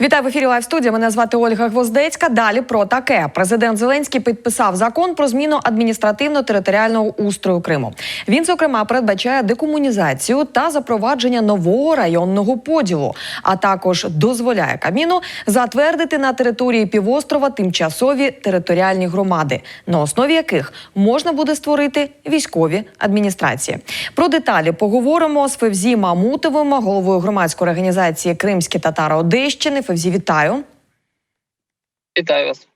Вітаю в ефірі Лайв студія. Мене звати Ольга Гвоздецька. Далі про таке. Президент Зеленський підписав закон про зміну адміністративно-територіального устрою Криму. Він, зокрема, передбачає декомунізацію та запровадження нового районного поділу, а також дозволяє Каміну затвердити на території півострова тимчасові територіальні громади, на основі яких можна буде створити військові адміністрації. Про деталі поговоримо з Февзі Мамутовим, головою громадської організації Кримські татари Одещини. Февзі, вітаю. Вітаю вас.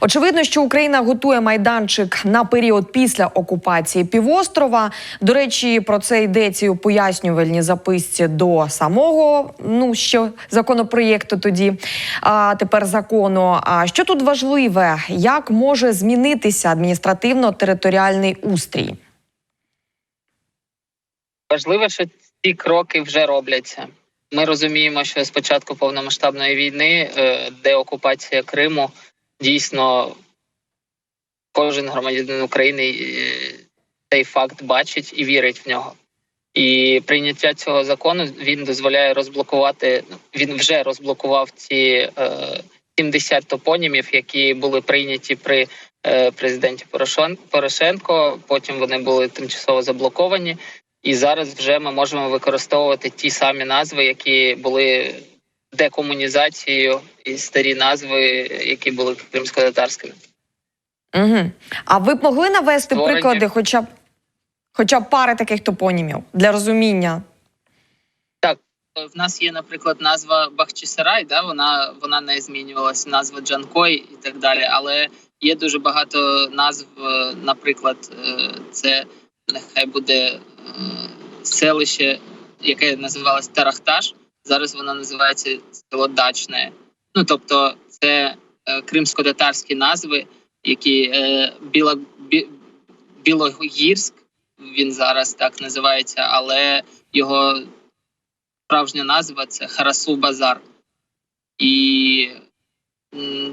Очевидно, що Україна готує майданчик на період після окупації півострова. До речі, про це йдеться у пояснювальній записці до самого ну що законопроєкту тоді. А тепер закону. А що тут важливе? Як може змінитися адміністративно-територіальний устрій? Важливо, що ці кроки вже робляться. Ми розуміємо, що з початку повномасштабної війни, е, де окупація Криму, дійсно кожен громадянин України е, цей факт бачить і вірить в нього. І прийняття цього закону він дозволяє розблокувати. Він вже розблокував ці е, 70 топонімів, які були прийняті при е, президенті Порошен- Порошенко. Потім вони були тимчасово заблоковані. І зараз вже ми можемо використовувати ті самі назви, які були декомунізацією, і старі назви, які були кримсько-татарськими. Угу. А ви б могли навести Створення. приклади, хоча б хоча б пари таких топонімів для розуміння? Так, В нас є, наприклад, назва Бахчисарай, да, вона, вона не змінювалася, назва Джанкой і так далі. Але є дуже багато назв, е, наприклад, е, це нехай буде селище, яке називалось Тарахташ. Зараз воно називається село Дачне. Ну тобто, це е, кримсько-татарські назви, які е, Біла, Бі, Білогірськ, він зараз так називається, але його справжня назва це Харасу Базар. І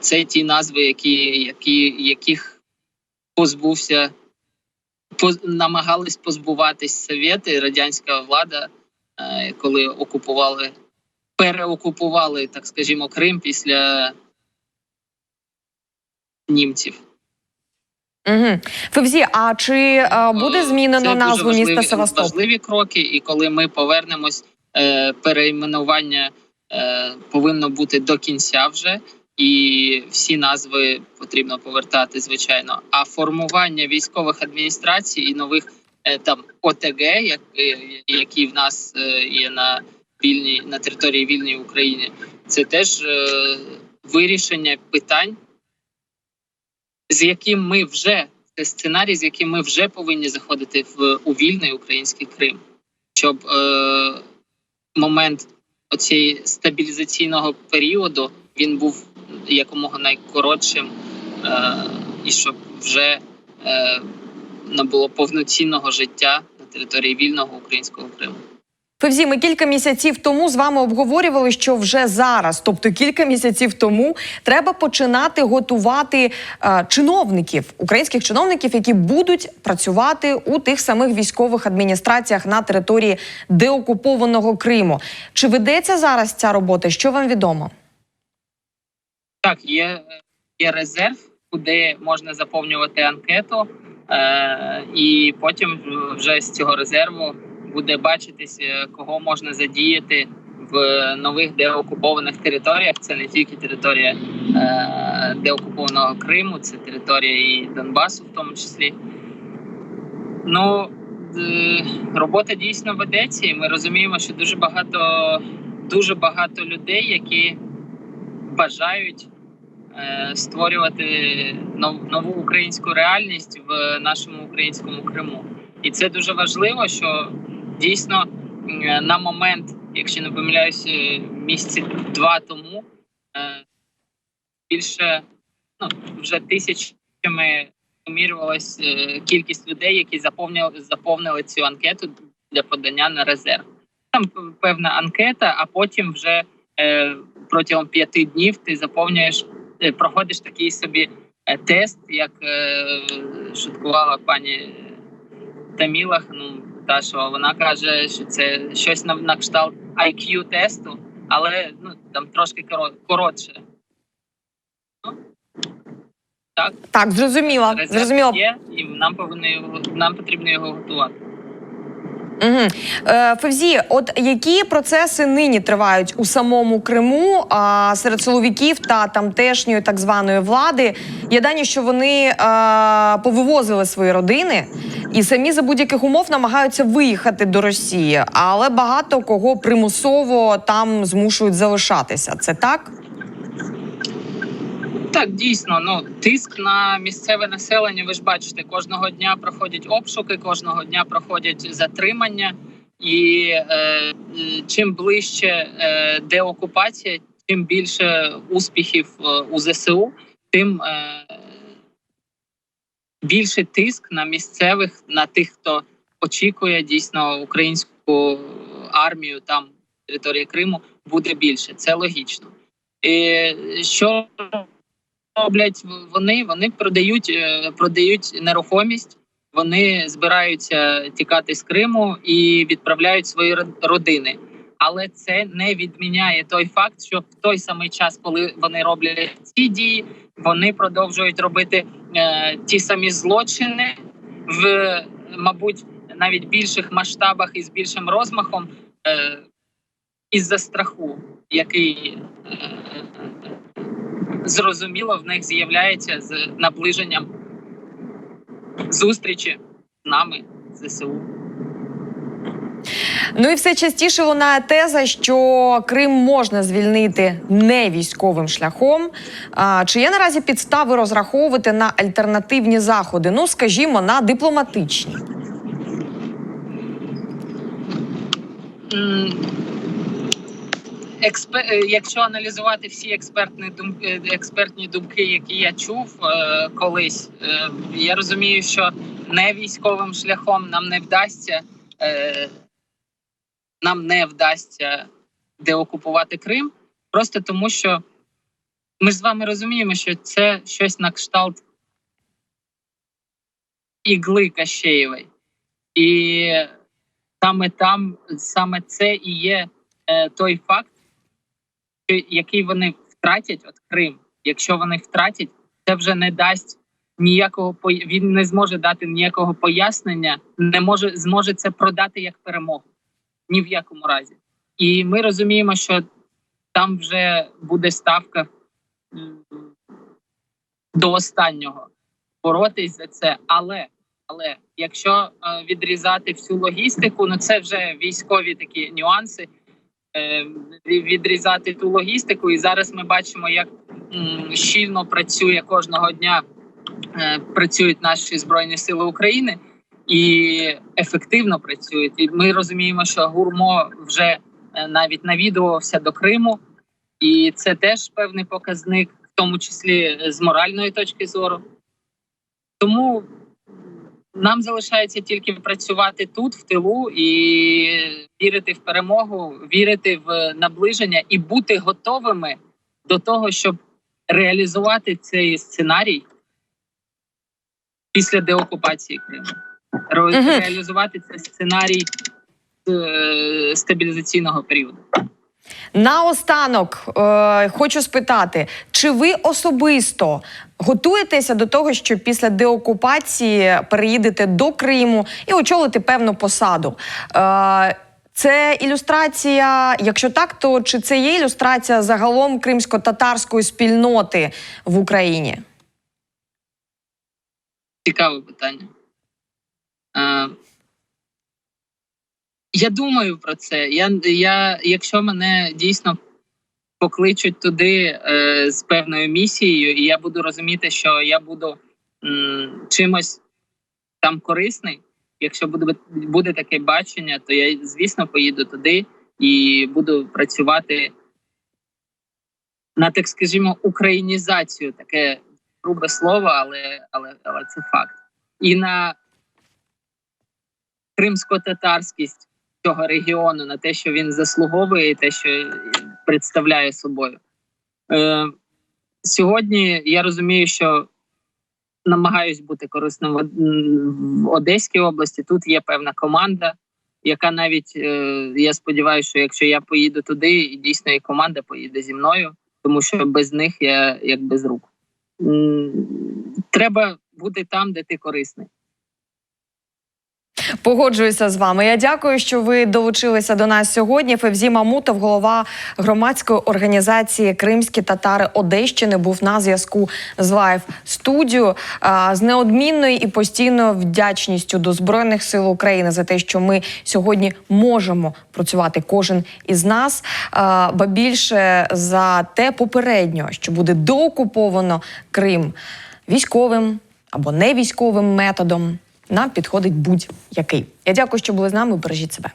це ті назви, які, які, яких позбувся, поз, намагались позбуватись совєти, радянська влада, е, коли окупували, переокупували, так скажімо, Крим після німців. Угу. Февзі, а чи е, буде Е, змінено це дуже назву важливі, міста Севастополь? Важливі кроки, і коли ми повернемось, е, перейменування е, повинно бути до кінця вже, і всі назви потрібно повертати, звичайно. А формування військових адміністрацій і нових е, там ОТГ, е, які в нас е, є на вільній на території вільної України, це теж вирішення питань, з яким ми вже це сценарій, з яким ми вже повинні заходити в у вільний український Крим, щоб е, момент оцієї стабілізаційного періоду він був якомога найкоротшим, е, і щоб вже е, не було повноцінного життя на території вільного українського Криму. Февзі, ми кілька місяців тому з вами обговорювали, що вже зараз, тобто кілька місяців тому, треба починати готувати е, чиновників, українських чиновників, які будуть працювати у тих самих військових адміністраціях на території деокупованого Криму. Чи ведеться зараз ця робота? Що вам відомо? Так, є, є резерв, куди можна заповнювати анкету, е, і потім вже з цього резерву буде бачитись, е, кого можна задіяти в нових деокупованих територіях. Це не тільки територія е, деокупованого Криму, це територія і Донбасу, в тому числі. Ну е, робота дійсно ведеться, і ми розуміємо, що дуже багато, дуже багато людей, які бажають е, створювати нову українську реальність в нашому українському Криму. І це дуже важливо, що дійсно на момент, якщо не помиляюся, місяці два тому е, більше ну, вже тисячами вимірювалась е, кількість людей, які заповнили, заповнили цю анкету для подання на резерв. Там певна анкета, а потім вже е, протягом п'яти днів ти заповнюєш, е, проходиш такий собі е, тест, як е, шуткувала пані Тамілах. Ну та що вона каже, що це щось на, на кшталт IQ тесту, але ну там трошки коротше. Ну, так, Так, зрозуміла. резерв Зрозуміла. є, і нам повинно нам потрібно його готувати. Угу. Е, Февзі, от які процеси нині тривають у самому Криму а, серед силовиків та тамтешньої так званої влади? Є дані, що вони а, повивозили свої родини і самі за будь-яких умов намагаються виїхати до Росії, але багато кого примусово там змушують залишатися. Це так? Так, дійсно, ну тиск на місцеве населення. Ви ж бачите, кожного дня проходять обшуки, кожного дня проходять затримання, і е, чим ближче е, деокупація, тим більше успіхів е, у ЗСУ, тим е, більше тиск на місцевих, на тих, хто очікує дійсно українську армію там території Криму, буде більше. Це логічно. І що роблять вони? Вони продають, е, продають нерухомість, вони збираються тікати з Криму і відправляють свої родини. Але це не відміняє той факт, що в той самий час, коли вони роблять ці дії, вони продовжують робити е, ті самі злочини в, мабуть, навіть більших масштабах і з більшим розмахом е, із-за страху, який е, зрозуміло в них з'являється з наближенням зустрічі з нами з ЗСУ. Ну і все частіше лунає теза, що Крим можна звільнити не військовим шляхом. А, чи є наразі підстави розраховувати на альтернативні заходи? Ну, скажімо, на дипломатичні. Експе... е, Якщо аналізувати всі експертні думки, експертні думки, які я чув е, колись, е, я розумію, що не військовим шляхом нам не вдасться, е, нам не вдасться деокупувати Крим, просто тому що ми ж з вами розуміємо, що це щось на кшталт ігли Кащеєвої. І саме там, саме це і є е, той факт, який вони втратять, от Крим. Якщо вони втратять, це вже не дасть ніякого він не зможе дати ніякого пояснення, не може зможе це продати як перемогу ні в якому разі. І ми розуміємо, що там вже буде ставка до останнього боротись за це. Але але якщо е, відрізати всю логістику, ну це вже військові такі нюанси. Е, відрізати ту логістику, і зараз ми бачимо, як щільно працює кожного дня. е, Працюють наші збройні сили України і ефективно працюють. І ми розуміємо, що гурмо вже е, навіть навідувався до Криму, і це теж певний показник, в тому числі з моральної точки зору. Тому нам залишається тільки працювати тут, в тилу, і вірити в перемогу, вірити в наближення і бути готовими до того, щоб реалізувати цей сценарій після деокупації Криму. Реалізувати цей сценарій е, стабілізаційного періоду. Наостанок е, хочу спитати, чи ви особисто готуєтеся до того, що після деокупації переїдете до Криму і очолите певну посаду? Е, це ілюстрація, якщо так, то чи це є ілюстрація загалом кримсько-татарської спільноти в Україні? Цікаве питання. Е, я думаю про це. Я, я, якщо мене дійсно покличуть туди е, з певною місією, і я буду розуміти, що я буду м, чимось там корисний. Якщо буде, буде таке бачення, то я, звісно, поїду туди і буду працювати на, так скажімо, українізацію, таке грубе слово, але, але, але це факт. І на кримсько-татарськість цього регіону, на те, що він заслуговує, і те, що представляє собою. Е, сьогодні я розумію, що намагаюсь бути корисним в, Одеській області. Тут є певна команда, яка навіть е, я сподіваюся, що якщо я поїду туди, і дійсно і команда поїде зі мною, тому що без них я як без рук. Треба бути там, де ти корисний. Погоджуюся з вами. Я дякую, що ви долучилися до нас сьогодні. Февзі Мамутов, голова громадської організації Кримські татари Одещини, був на зв'язку з Лайв студіо А, з неодмінною і постійною вдячністю до збройних сил України за те, що ми сьогодні можемо працювати кожен із нас. Ба більше за те попередньо, що буде доокуповано Крим військовим або не військовим методом. Нам підходить будь-який. Я дякую, що були з нами. Бережіть себе.